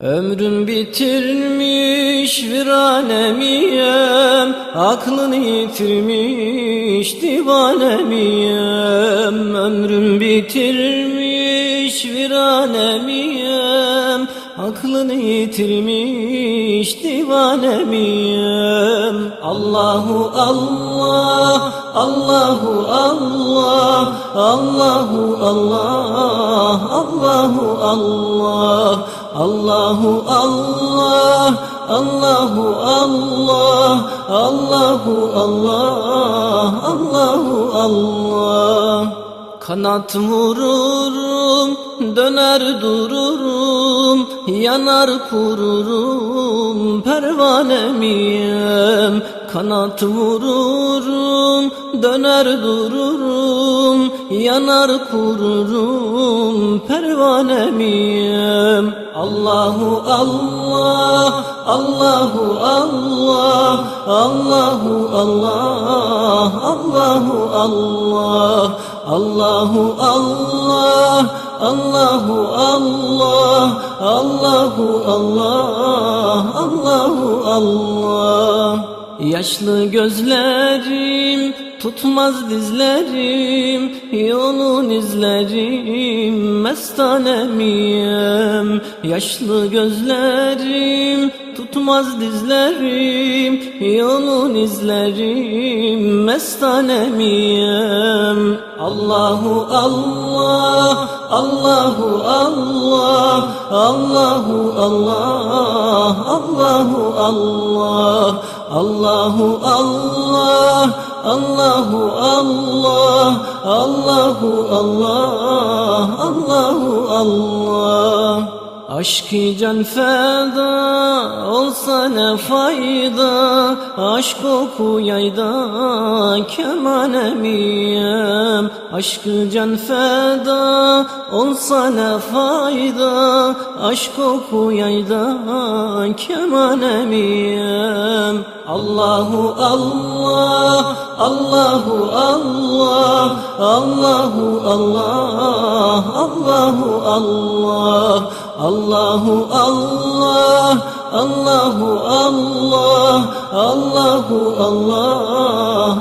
Ömrüm bitirmiş viranemiyem Aklını yitirmiş divanemiyem. Ömrüm bitirmiş viranemiyem Aklını yitirmiş divanemiyem. Allahu Allah, Allahu Allah Allahu Allah, Allahu Allah Allahu Allah, Allahu Allah, Allahu Allah, Allahu Allah. Kanat vururum, döner dururum, yanar kururum, pervanemiyem. Kanat vururum, döner dururum, yanar kururum, pervanemiyem. Allahu Allah, Allahu Allah, Allahu Allah, Allahu Allah, Allahu Allah, Allahu Allah, Allahu Allah, Allahu Allah. Yaşlı gözlerim tutmaz dizlerim Yolun izlerim mestanemiyem. Yaşlı gözlerim tutmaz dizlerim Yolun izlerim mestanemiyem. Allahu Allah, Allahu Allah Allahu Allah, Allahu Allah Allahu Allah, Allahu Allah, Allahu Allah, Allahu Allah. Aşkı can feda olsa ne fayda Aşk oku yayda kemanemiyem Aşkı can feda olsa ne fayda? Aşk oku yayda kemanemiyem Allahu Allah, Allahu Allah, Allahu Allah, Allahu Allah, Allahu Allah, Allahu Allah, Allahu Allah,